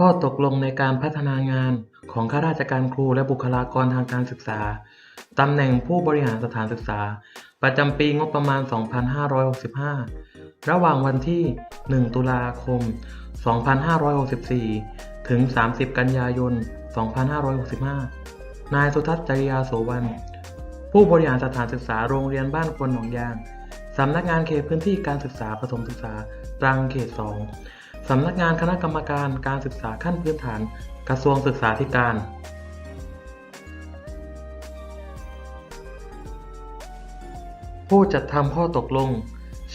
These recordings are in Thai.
ข้อตกลงในการพัฒนางานของข้าราชการครูและบุคลากรทางการศึกษา ตำแหน่งผู้บริหารสถานศึกษา ประจำปีงบประมาณ 2565 ระหว่างวันที่ 1 ตุลาคม 2564 ถึง 30 กันยายน 2565 นายสุทัศน์จริยาโสวรรณผู้บริหารสถานศึกษาโรงเรียนบ้านควนหนองยาง สำนักงานเขตพื้นที่การศึกษาประถมศึกษาตรังเขต 2 สำนักงานคณะกรรมการการศึกษาขั้นพื้นฐาน กระทรวงศึกษาธิการผู้จัดทำข้อตกลง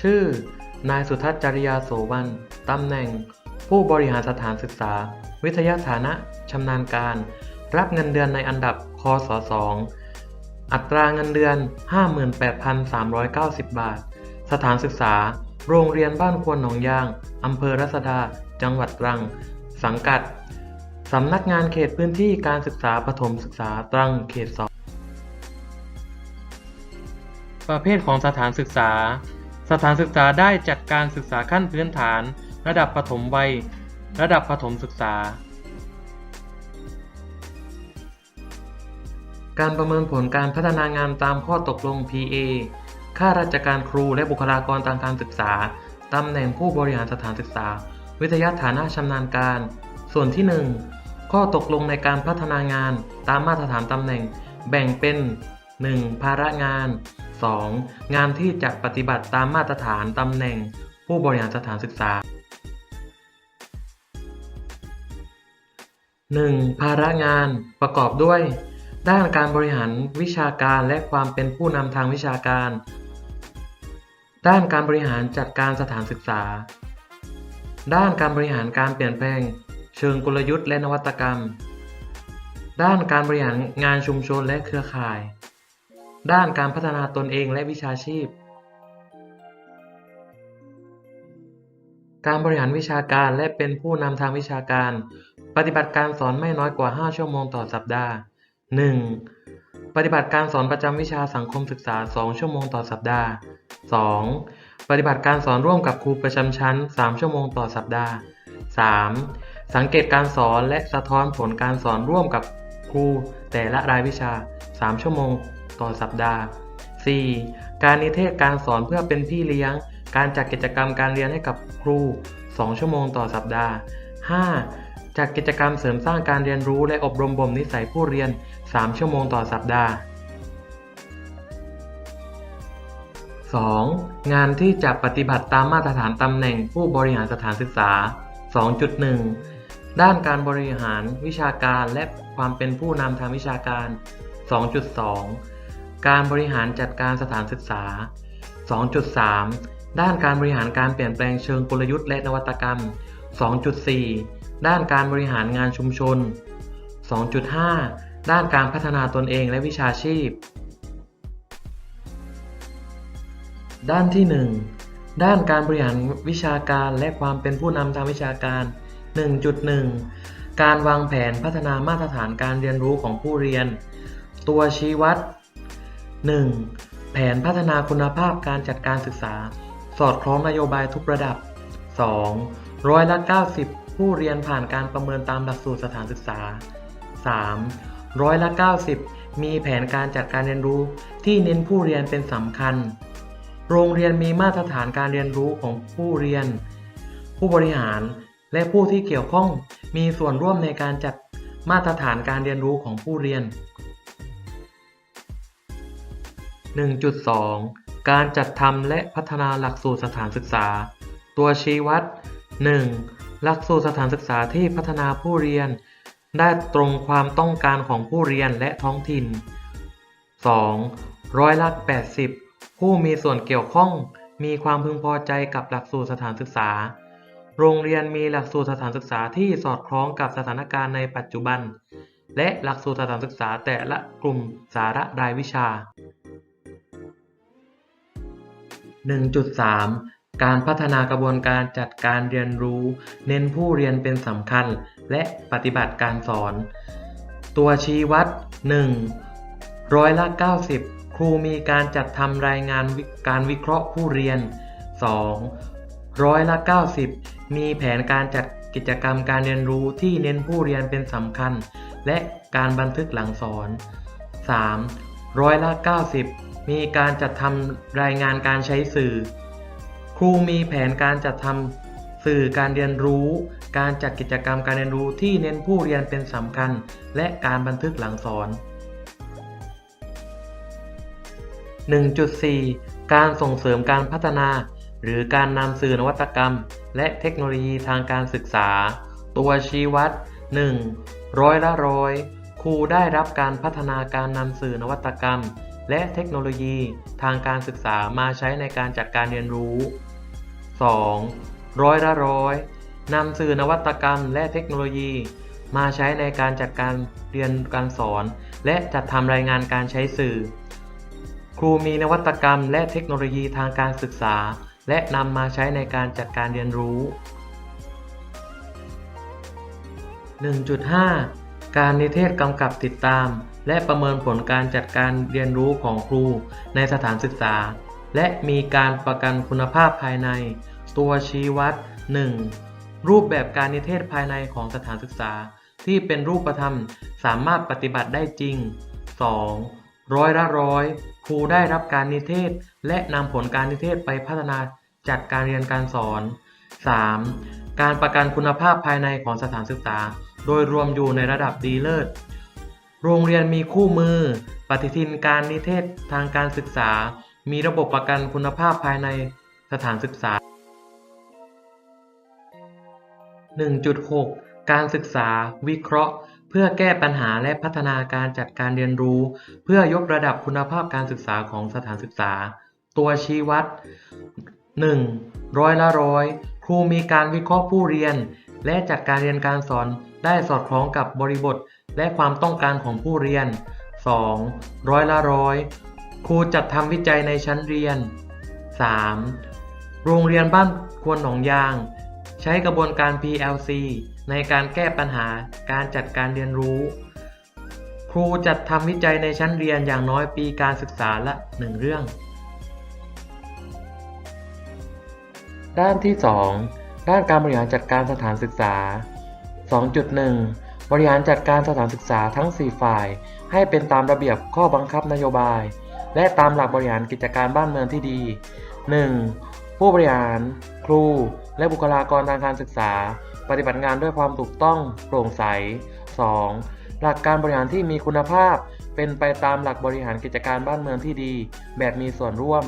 ชื่อ นายสุทัศน์จริยาโสวรรณตำแหน่ง ผู้บริหารสถานศึกษา วิทยาฐานะชำนาญการ รับเงินเดือนในอันดับคศ2อัตราเงินเดือน 58,390 บาท สถานศึกษา โรงเรียนบ้านควนหนองยาง อำเภอรัศดา จังหวัดตรัง สังกัด สำนักงานเขตพื้นที่การศึกษาประถมศึกษาตรังเขต2ประเภทของสถานศึกษา สถานศึกษาได้จัดการศึกษาขั้นพื้นฐาน ระดับประถมวัย ระดับประถมศึกษา การประเมินผลการพัฒนางานตามข้อตกลง PA ข้าราชการครูและบุคลากรทางการศึกษา ตำแหน่งผู้บริหารสถานศึกษา วิทยาฐานะชำนาญการ ส่วนที่ 1 ข้อตกลงในการพัฒนางานตามมาตรฐานตำแหน่ง แบ่งเป็น 1. ภาระงาน 2. งานที่จะปฏิบัติตามมาตรฐานตำแหน่ง ผู้บริหารสถานศึกษา 1. ภาระงานประกอบด้วย ด้านการบริหารวิชาการและความเป็นผู้นำทางวิชาการ ด้านการบริหารจัดการสถานศึกษา ด้านการบริหารการเปลี่ยนแปลง เชิงกลยุทธ์และนวัตกรรม ด้านการบริหารงานชุมชนและเครือข่าย ด้านการพัฒนาตนเองและวิชาชีพ การบริหารวิชาการและเป็นผู้นำทางวิชาการ ปฏิบัติการสอนไม่น้อยกว่า 5 ชั่วโมงต่อสัปดาห์ 1. ปฏิบัติการสอนประจำวิชาสังคมศึกษา 2 ชั่วโมงต่อสัปดาห์ 2. ปฏิบัติการสอนร่วมกับครูประจำชั้น 3 ชั่วโมงต่อสัปดาห์ 3. สังเกตการสอนและสะท้อนผลการสอนร่วมกับครูแต่ละรายวิชา 3 ชั่วโมงต่อสัปดาห์ 4. การนิเทศการสอนเพื่อเป็นพี่เลี้ยง การจัดกิจกรรมการเรียนให้กับครู 2 ชั่วโมงต่อสัปดาห์ 5. จัดกิจกรรมเสริมสร้างการเรียนรู้และอบรมบ่มนิสัยผู้เรียน 3 ชั่วโมงต่อสัปดาห์ 2. งานที่จะปฏิบัติตามมาตรฐานตำแหน่งผู้บริหารสถานศึกษา 2.1 ด้านการบริหารวิชาการและความเป็นผู้นำทางวิชาการ 2.2 การบริหารจัดการสถานศึกษา 2.3 ด้านการบริหารการเปลี่ยนแปลงเชิงกลยุทธ์และนวัตกรรม 2.4 ด้านการบริหารงานชุมชน 2.5 ด้านการพัฒนาตนเองและวิชาชีพ ด้านที่ 1 ด้านการบริหารวิชาการและความเป็นผู้นำทางวิชาการ 1.1 การวางแผนพัฒนามาตรฐานการเรียนรู้ของผู้เรียน ตัวชี้วัด 1. แผนพัฒนาคุณภาพการจัดการศึกษา สอดคล้องนโยบายทุกระดับ 2. ร้อยละ 90 ผู้เรียนผ่านการประเมินตามหลักสูตรสถานศึกษา 3. ร้อยละ 90 มีแผนการจัดการเรียนรู้ที่เน้นผู้เรียนเป็นสำคัญ โรงเรียนมีมาตรฐานการเรียนรู้ของผู้เรียน ผู้บริหารและผู้ที่เกี่ยวข้องมีส่วนร่วมในการจัดมาตรฐานการเรียนรู้ของผู้เรียน 1.2 การจัดทำและพัฒนาหลักสูตรสถานศึกษา ตัวชี้วัด 1. หลักสูตรสถานศึกษาที่พัฒนาผู้เรียน ได้ตรงความต้องการของผู้เรียนและท้องถิ่น 2. ร้อยละ 80 ผู้มีส่วนเกี่ยวข้องมีความพึงพอใจกับหลักสูตรสถานศึกษา โรงเรียนมีหลักสูตรสถานศึกษาที่สอดคล้องกับสถานการณ์ในปัจจุบัน และหลักสูตรสถานศึกษาแต่ละกลุ่มสาระรายวิชา 1.3 การพัฒนากระบวนการจัดการเรียนรู้ เน้นผู้เรียนเป็นสำคัญและปฏิบัติการสอน ตัวชี้วัด 1. ร้อยละ 90 ครูมีการจัดทำรายงานการวิเคราะห์ผู้เรียน 2. ร้อยละ 90 มีแผนการจัดกิจกรรมการเรียนรู้ที่เน้นผู้เรียนเป็นสำคัญ และการบันทึกหลังสอน 3. ร้อยละ 90 มีการจัดทำรายงานการใช้สื่อ ครูมีแผนการจัดทำสื่อการเรียนรู้ การจัดกิจกรรมการเรียนรู้ที่เน้นผู้เรียนเป็นสำคัญ และการบันทึกหลังสอน 1.4 การส่งเสริมการพัฒนา หรือการนำสื่อนวัตกรรม และเทคโนโลยีทางการศึกษา ตัวชี้วัด 1. ร้อยละร้อยครูได้รับการพัฒนาการนำสื่อนวัตกรรม และเทคโนโลยีทางการศึกษามาใช้ในการจัดการเรียนรู้ 2. ร้อยละร้อย นำสื่อนวัตกรรมและเทคโนโลยี มาใช้ในการจัดการเรียนการสอน และจัดทำรายงานการใช้สื่อ ครูมีนวัตกรรมและเทคโนโลยีทางการศึกษา และนำมาใช้ในการจัดการเรียนรู้ 1.5 การนิเทศกำกับติดตาม และประเมินผลการจัดการเรียนรู้ของครูในสถานศึกษา และมีการประกันคุณภาพภายใน ตัวชี้วัด 1. รูปแบบการนิเทศภายในของสถานศึกษา ที่เป็นรูปธรรมสามารถปฏิบัติได้จริง 2. ร้อยละร้อยครูได้รับการนิเทศ และนำผลการนิเทศไปพัฒนาจัดการเรียนการสอน 3. การประกันคุณภาพภายในของสถานศึกษา โดยรวมอยู่ในระดับดีเลิศ โรงเรียนมีคู่มือ ปฏิทินการนิเทศทางการศึกษา มีระบบประกันคุณภาพภายในสถานศึกษา 1.6 การศึกษา วิเคราะห์ เพื่อแก้ปัญหาและพัฒนาการจัดการเรียนรู้ เพื่อยกระดับคุณภาพการศึกษาของสถานศึกษา ตัวชี้วัด 1. ร้อยละร้อยครูมีการวิเคราะห์ผู้เรียน และจัดการเรียนการสอนได้สอดคล้องกับบริบท และความต้องการของผู้เรียน 2. ร้อยละร้อยครูจัดทำวิจัยในชั้นเรียน 3. โรงเรียนบ้านควนหนองยาง ใช้กระบวนการ PLC ในการแก้ปัญหาการจัดการเรียนรู้ ครูจัดทำวิจัยในชั้นเรียนอย่างน้อยปีการศึกษาละ 1 เรื่อง ด้านที่ 2 ด้านการบริหารจัดการสถานศึกษา 2.1 บริหารจัดการสถานศึกษาทั้ง 4 ฝ่าย ให้เป็นตามระเบียบข้อบังคับนโยบาย และตามหลักบริหารกิจการบ้านเมืองที่ดี 1. ผู้บริหาร ครู และบุคลากรทางการศึกษา ปฏิบัติงานด้วยความถูกต้องโปร่งใส 2. หลักการบริหารที่มีคุณภาพ เป็นไปตามหลักบริหารกิจการบ้านเมืองที่ดี แบบมีส่วนร่วม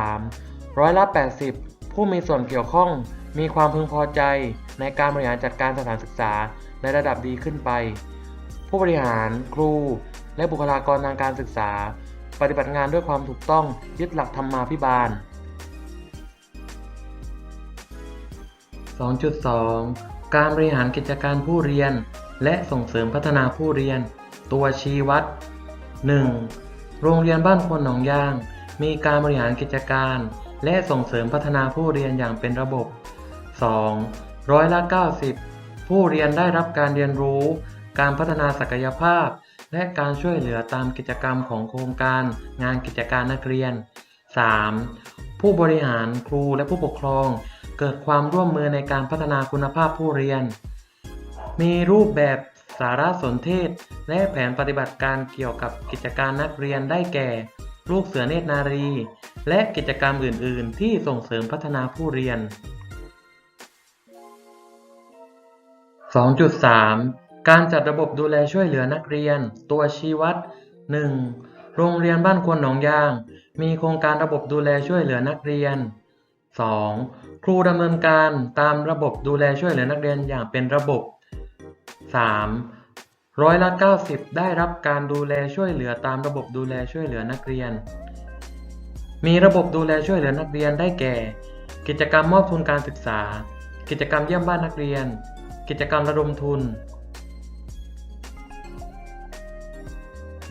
3. ร้อยละ80 ผู้มีส่วนเกี่ยวข้อง มีความพึงพอใจ ในการบริหารจัดการสถานศึกษาในระดับดีขึ้นไป ผู้บริหาร ครู และบุคลากรทางการศึกษา ปฏิบัติงานด้วยความถูกต้องยึดหลักธรรมาภิบาล 2.2 การบริหารกิจการผู้เรียน และส่งเสริมพัฒนาผู้เรียน ตัวชี้วัด 1. โรงเรียนบ้านควนหนองยาง มีการบริหารกิจการ และส่งเสริมพัฒนาผู้เรียนอย่างเป็นระบบ 2. ร้อยละ 90 ผู้เรียนได้รับการเรียนรู้ การพัฒนาศักยภาพ และการช่วยเหลือตามกิจกรรมของโครงการ งานกิจการนักเรียน 3. ผู้บริหารครูและผู้ปกครอง เกิดความร่วมมือในการพัฒนาคุณภาพผู้เรียน มีรูปแบบสารสนเทศ และแผนปฏิบัติการเกี่ยวกับกิจการนักเรียนได้แก่ ลูกเสือเนตรนารี และกิจกรรมอื่น ๆ ที่ส่งเสริมพัฒนาผู้เรียน 2.3 การจัดระบบดูแลช่วยเหลือนักเรียน ตัวชี้วัด 1. โรงเรียนบ้านควนหนองยาง มีโครงการระบบดูแลช่วยเหลือนักเรียน 2. ครูดำเนินการตามระบบดูแลช่วยเหลือนักเรียนอย่างเป็นระบบ 3. ร้อยละ 90 ได้รับการดูแลช่วยเหลือตามระบบดูแลช่วยเหลือนักเรียน มีระบบดูแลช่วยเหลือนักเรียนได้แก่ กิจกรรมมอบทุนการศึกษา กิจกรรมเยี่ยมบ้านนักเรียน กิจกรรมระดมทุน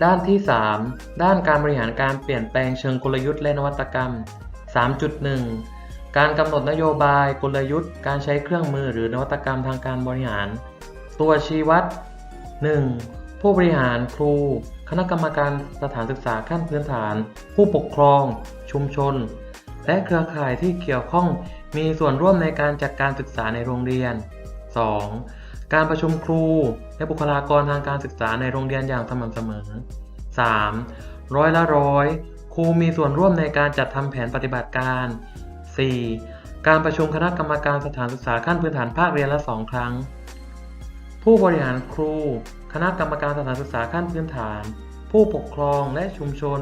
ด้านที่ 3 ด้านการบริหารการเปลี่ยนแปลงเชิงกลยุทธ์และนวัตกรรม 3.1 การกำหนดนโยบาย กลยุทธ์ การใช้เครื่องมือหรือนวัตกรรมทางการบริหาร ตัวชี้วัด 1. ผู้บริหารครู คณะกรรมการสถานศึกษาขั้นพื้นฐาน ผู้ปกครอง ชุมชน และเครือข่ายที่เกี่ยวข้องมีส่วนร่วมในการจัดการศึกษาในโรงเรียน 2. การประชุมครู และบุคลากรทางการศึกษาในโรงเรียนอย่างสม่ำเสมอ 3. ร้อยละร้อยครูมีส่วนร่วมในการจัดทำแผนปฏิบัติการ 4. การประชุมคณะกรรมการสถานศึกษาขั้นพื้นฐานภาคเรียนละ 2 ครั้ง ผู้บริหารครู คณะกรรมการสถานศึกษาขั้นพื้นฐาน ผู้ปกครองและชุมชน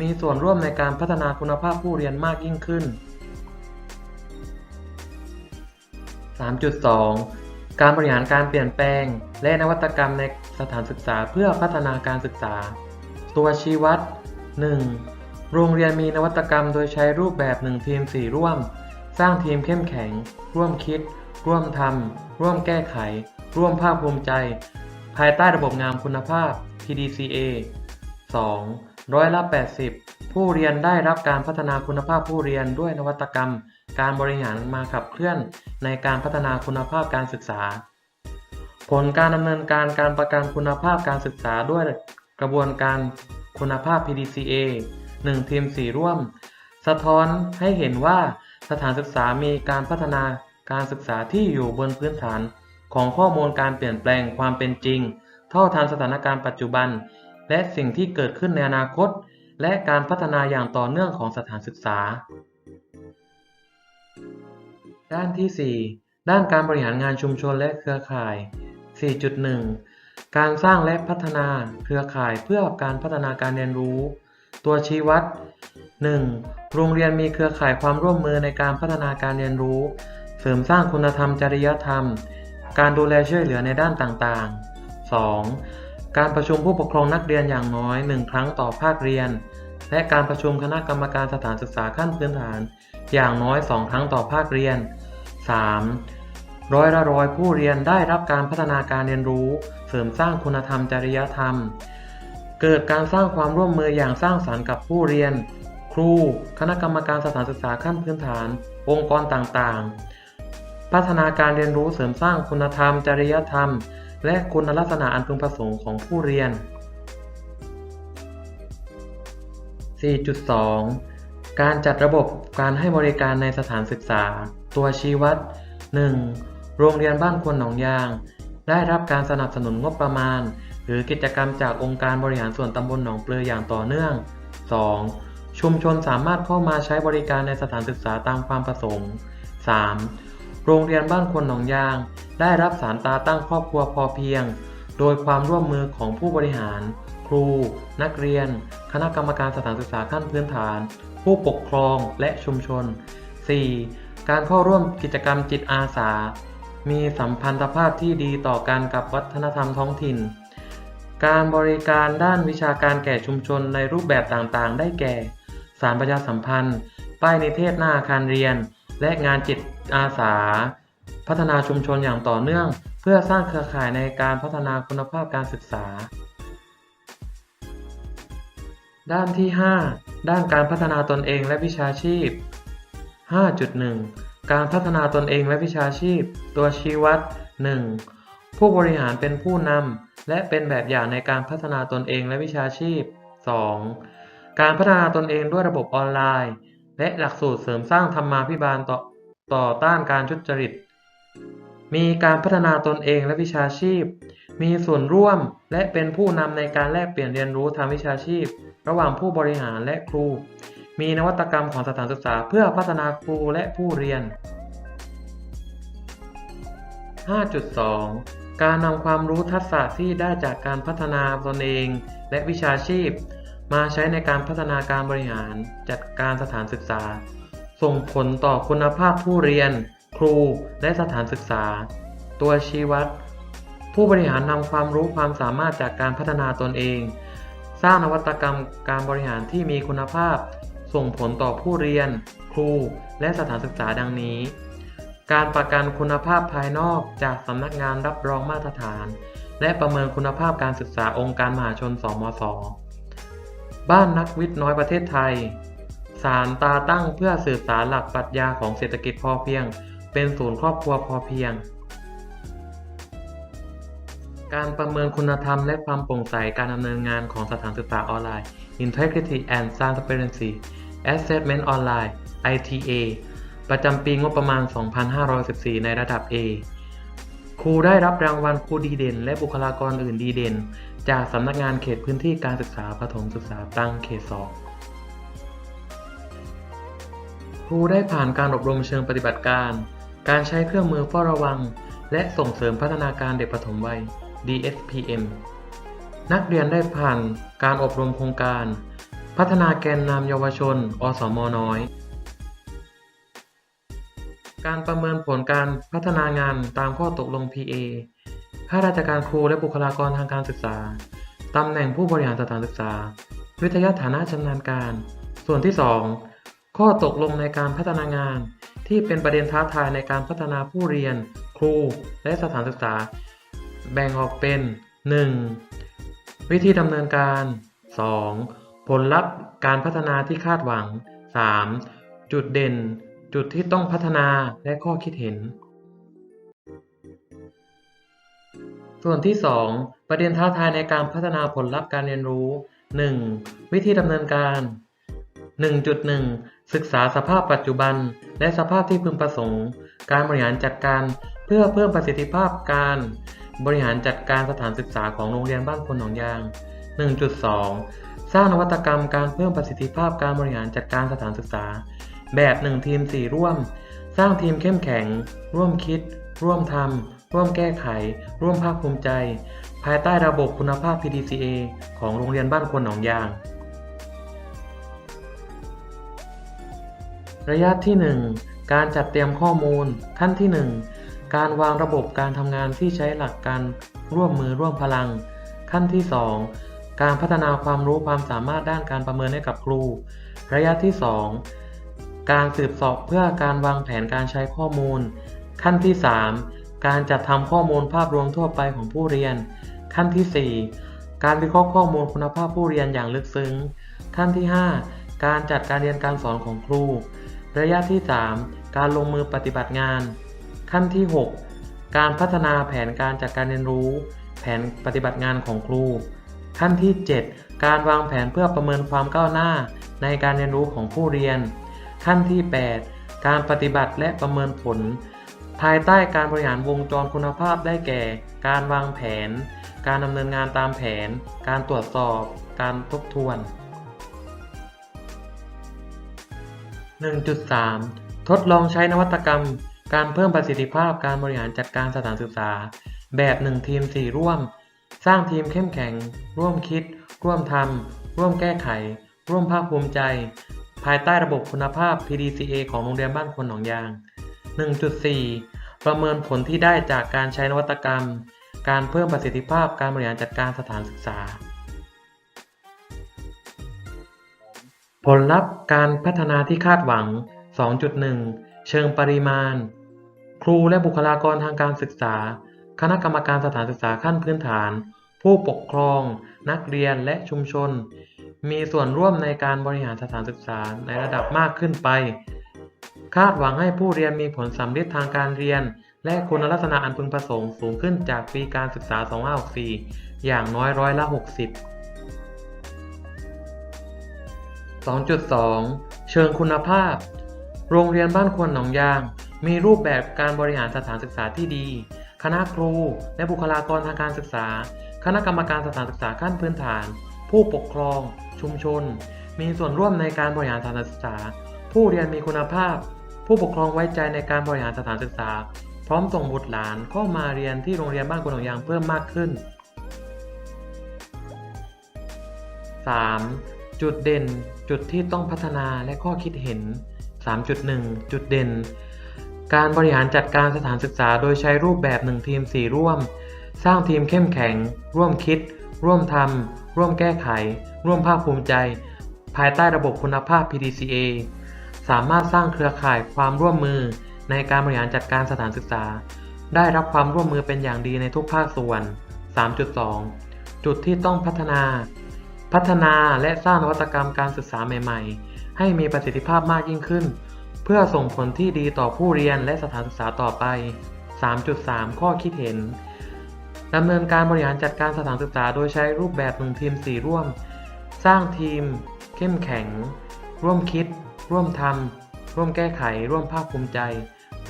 มีส่วนร่วมในการพัฒนาคุณภาพผู้เรียนมากยิ่งขึ้น 3.2 การบริหารการเปลี่ยนแปลง และนวัตกรรมในสถานศึกษาเพื่อพัฒนาการศึกษา ตัวชี้วัด 1. โรงเรียนมีนวัตกรรมโดยใช้รูปแบบ1ทีม4ร่วม สร้างทีมเข้มแข็ง ร่วมคิด ร่วมทำร่วมแก้ไข ร่วมภาคภูมิใจ ภายใต้ระบบงามคุณภาพ PDCA 2. ร้อยละ 80 ผู้เรียนได้รับการพัฒนาคุณภาพผู้เรียนด้วยนวัตกรรม การบริหารมาขับเคลื่อนในการพัฒนาคุณภาพการศึกษา ผลการดำเนินการการประกันคุณภาพการศึกษาด้วยกระบวนการคุณภาพ PDCA 1 ทีม 4 ร่วม สะท้อนให้เห็นว่าสถานศึกษามีการพัฒนาการศึกษาที่อยู่บนพื้นฐาน ของข้อมูลการเปลี่ยนแปลงความเป็นจริง เท่าทันสถานการณ์ปัจจุบัน และสิ่งที่เกิดขึ้นในอนาคต และการพัฒนาอย่างต่อเนื่องของสถานศึกษา ด้านที่ 4 ด้านการบริหารงานชุมชนและเครือข่าย 4.1 การสร้างและพัฒนาเครือข่ายเพื่อการพัฒนาการเรียนรู้ ตัวชี้วัด 1. โรงเรียนมีเครือข่ายความร่วมมือในการพัฒนาการเรียนรู้ เสริมสร้างคุณธรรมจริยธรรม การดูแลช่วยเหลือในด้านต่างๆ 2. การประชุมผู้ปกครองนักเรียนอย่างน้อย 1 ครั้งต่อภาคเรียน และการประชุมคณะกรรมการสถานศึกษาขั้นพื้นฐาน อย่างน้อย 2 ครั้งต่อภาคเรียน 3. ร้อยละร้อยผู้เรียนได้รับการพัฒนาการเรียนรู้ เสริมสร้างคุณธรรมจริยธรรม เกิดการสร้างความร่วมมืออย่างสร้างสรรค์กับผู้เรียน ครู คณะกรรมการสถานศึกษาขั้นพื้นฐาน องค์กรต่างๆ พัฒนาการเรียนรู้เสริมสร้างคุณธรรม จริยธรรม และคุณลักษณะอันพึงประสงค์ของผู้เรียน 4.2 การจัดระบบการให้บริการในสถานศึกษา ตัวชี้วัด 1. โรงเรียนบ้านควนหนองยาง ได้รับการสนับสนุนงบประมาณ หรือกิจกรรมจากองค์การบริหารส่วนตำบลหนองเปลืออย่างต่อเนื่อง 2. ชุมชนสามารถเข้ามาใช้บริการในสถานศึกษาตามความประสงค์ 3. โรงเรียนบ้านควนหนองยาง ได้รับสารตาตั้งครอบครัวพอเพียง โดยความร่วมมือของผู้บริหาร ครู นักเรียน คณะกรรมการสถานศึกษาขั้นพื้นฐาน ผู้ปกครองและชุมชน 4. การเข้าร่วมกิจกรรมจิตอาสา มีสัมพันธภาพที่ดีต่อกันกับวัฒนธรรมท้องถิ่น การบริการด้านวิชาการแก่ชุมชนในรูปแบบต่างๆ ได้แก่ สารประชาสัมพันธ์ ป้ายนิเทศหน้าอาคารเรียน และงานจิตอาสา พัฒนาชุมชนอย่างต่อเนื่อง เพื่อสร้างเครือข่ายในการพัฒนาคุณภาพการศึกษา ด้านที่ 5 ด้านการพัฒนาตนเองและวิชาชีพ 5.1 การพัฒนาตนเองและวิชาชีพ ตัวชี้วัด 1. ผู้บริหารเป็นผู้นำและเป็นแบบอย่างในการพัฒนาตนเองและวิชาชีพ 2. การพัฒนาตนเองด้วยระบบออนไลน์ และหลักสูตรเสริมสร้างธรรมาภิบาลต่อต่อต้านการทุจริต มีการพัฒนาตนเองและวิชาชีพ มีส่วนร่วมและเป็นผู้นำในการแลกเปลี่ยนเรียนรู้ทางวิชาชีพ ระหว่างผู้บริหารและครู มีนวัตกรรมของสถานศึกษาเพื่อพัฒนาครูและผู้เรียน 5.2 การนำความรู้ทักษะที่ได้จากการพัฒนาตนเอง และวิชาชีพ มาใช้ในการพัฒนาการบริหารจัดการสถานศึกษา ส่งผลต่อคุณภาพผู้เรียน ครูและสถานศึกษา ตัวชี้วัด ผู้บริหารนำความรู้ความสามารถจากการพัฒนาตนเอง สร้างนวัตกรรมการบริหารที่มีคุณภาพ ส่งผลต่อผู้เรียน ครูและสถานศึกษาดังนี้ การประกันคุณภาพภายนอกจากสำนักงานรับรองมาตรฐาน และประเมินคุณภาพการศึกษาองค์การมหาชน สมศบ้านนักวิทย์น้อยประเทศไทย สารตาตั้งเพื่อสื่อสารหลักปรัชญาของเศรษฐกิจพอเพียง เป็นศูนย์ครอบครัวพอเพียง การประเมินคุณธรรมและความโปร่งใสการดำเนินงานของสถานศึกษาออนไลน์ Integrity and Transparency Assessment Online ITA ประจำปีงบประมาณ 2514 ในระดับ A ครูได้รับรางวัลครูดีเด่น และบุคลากรอื่นดีเด่น จากสำนักงานเขตพื้นที่การศึกษาประถมศึกษาตรังเขตสองครูได้ผ่านการอบรมเชิงปฏิบัติการ การใช้เครื่องมือเฝ้าระวัง และส่งเสริมพัฒนาการเด็กปฐมวัย DSPM นักเรียนได้ผ่านการอบรมโครงการ พัฒนาแกนนำเยาวชน อสมน้อย การประเมินผลการพัฒนางานตามข้อตกลง PA ข้าราชการครูและบุคลากรทางการศึกษา ตำแหน่งผู้บริหารสถานศึกษา วิทยาฐานะชำนาญการ ส่วนที่ 2 ข้อตกลงในการพัฒนางาน ที่เป็นประเด็นท้าทายในการพัฒนาผู้เรียน ครู และสถานศึกษา แบ่งออกเป็น 1. วิธีดำเนินการ 2. ผลลัพธ์การพัฒนาที่คาดหวัง 3. จุดเด่น จุดที่ต้องพัฒนาและข้อคิดเห็น ส่วนที่ 2 ประเด็นท้าทายในการพัฒนาผลลัพธ์การเรียนรู้ 1. วิธีดำเนินการ 1.1 ศึกษาสภาพปัจจุบัน และสภาพที่พึงประสงค์ การบริหารจัดการเพื่อเพิ่มประสิทธิภาพการ บริหารจัดการสถานศึกษาของโรงเรียนบ้านคนหนองยาง 1.2 สร้างนวัตกรรมการเพิ่มประสิทธิภาพการบริหารจัดการสถานศึกษา แบบ 1 ทีม 4 ร่วม สร้างทีมเข้มแข็ง ร่วมคิด ร่วมทำร่วมแก้ไข ร่วมภาคภูมิใจ ภายใต้ระบบคุณภาพ PDCA ของโรงเรียนบ้านคนหนองยาง ระยะที่ 1 การจัดเตรียมข้อมูล ขั้นที่ 1 การวางระบบการทำงานที่ใช้หลักการร่วมมือร่วมพลัง ขั้นที่ 2 การพัฒนาความรู้ความสามารถด้านการประเมินให้กับครู ระยะที่ 2 การสืบสอบเพื่อการวางแผนการใช้ข้อมูล ขั้นที่ 3 การจัดทำข้อมูลภาพรวมทั่วไปของผู้เรียน ขั้นที่ 4 การวิเคราะห์ข้อมูลคุณภาพผู้เรียนอย่างลึกซึ้ง ขั้นที่ 5 การจัดการเรียนการสอนของครู ระยะที่ 3 การลงมือปฏิบัติงาน ขั้นที่ 6 การพัฒนาแผนการจัดการเรียนรู้ แผนปฏิบัติงานของครู ขั้นที่ 7 การวางแผนเพื่อประเมินความก้าวหน้าในการเรียนรู้ของผู้เรียน ขั้นที่ 8 การปฏิบัติและประเมินผล ภายใต้การบริหารวงจรคุณภาพได้แก่ การวางแผน การดำเนินงานตามแผน การตรวจสอบ การทบทวน 1.3 ทดลองใช้นวัตกรรม การเพิ่มประสิทธิภาพการบริหารจัดการสถานศึกษา แบบ 1 ทีม 4 ร่วม สร้างทีมเข้มแข็ง ร่วมคิด ร่วมทำร่วมแก้ไข ร่วมภาคภูมิใจ ภายใต้ระบบคุณภาพ PDCA ของโรงเรียนบ้านคนหนองยาง 1.4 ประเมินผลที่ได้จากการใช้นวัตกรรม การเพิ่มประสิทธิภาพการบริหารจัดการสถานศึกษา ผลลัพธ์การพัฒนาที่คาดหวัง 2.1 เชิงปริมาณ ครูและบุคลากรทางการศึกษา คณะกรรมการสถานศึกษาขั้นพื้นฐาน ผู้ปกครอง นักเรียนและชุมชน มีส่วนร่วมในการบริหารสถานศึกษาในระดับมากขึ้นไป คาดหวังให้ผู้เรียนมีผลสำลิดทางการเรียน และคุณลักษณะอันพึงประสงค์สูงขึ้นจากปีการศึกษา 2564 อย่างน้อยร้อยละ 60 2.2 เชิงคุณภาพ โรงเรียนบ้านควนหนองยาง มีรูปแบบการบริหารสถานศึกษาที่ดี คณะครู และบุคลากรทางการศึกษา คณะกรรมการสถานศึกษาขั้นพื้นฐาน ผู้ปกครอง ชุมชน มีส่วนร่วมในการบริหารสถานศึกษา ผู้เรียนมีคุณภาพ ผู้ปกครองไว้ใจในการบริหารสถานศึกษา พร้อมส่งบุตรหลานเข้ามาเรียนที่โรงเรียนบ้านควนหนองยางเพิ่มมากขึ้น 3. จุดเด่น จุดที่ต้องพัฒนาและข้อคิดเห็น 3.1 จุดเด่น การบริหารจัดการสถานศึกษาโดยใช้รูปแบบ 1 ทีม 4 ร่วม สร้างทีมเข้มแข็ง ร่วมคิด ร่วมทำ ร่วมแก้ไข ร่วมภาคภูมิใจ ภายใต้ระบบคุณภาพ PDCA สามารถสร้างเครือข่ายความร่วมมือในการบริหารจัดการสถานศึกษา ได้รับความร่วมมือเป็นอย่างดีในทุกภาคส่วน 3.2 จุดที่ต้องพัฒนา พัฒนาและสร้างนวัตกรรมการศึกษาใหม่ ๆ ให้มีประสิทธิภาพมากยิ่งขึ้น เพื่อส่งผลที่ดีต่อผู้เรียนและสถานศึกษาต่อไป 3.3 ข้อคิดเห็น ดำเนินการบริหารจัดการสถานศึกษา โดยใช้รูปแบบหนึ่งทีม4ร่วม สร้างทีม เข้มแข็ง ร่วมคิด ร่วมทำร่วมแก้ไข ร่วมภาคภูมิใจ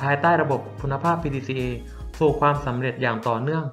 ภายใต้ระบบคุณภาพ PDCA สสู่ความสำเร็จอย่างต่อเนื่อง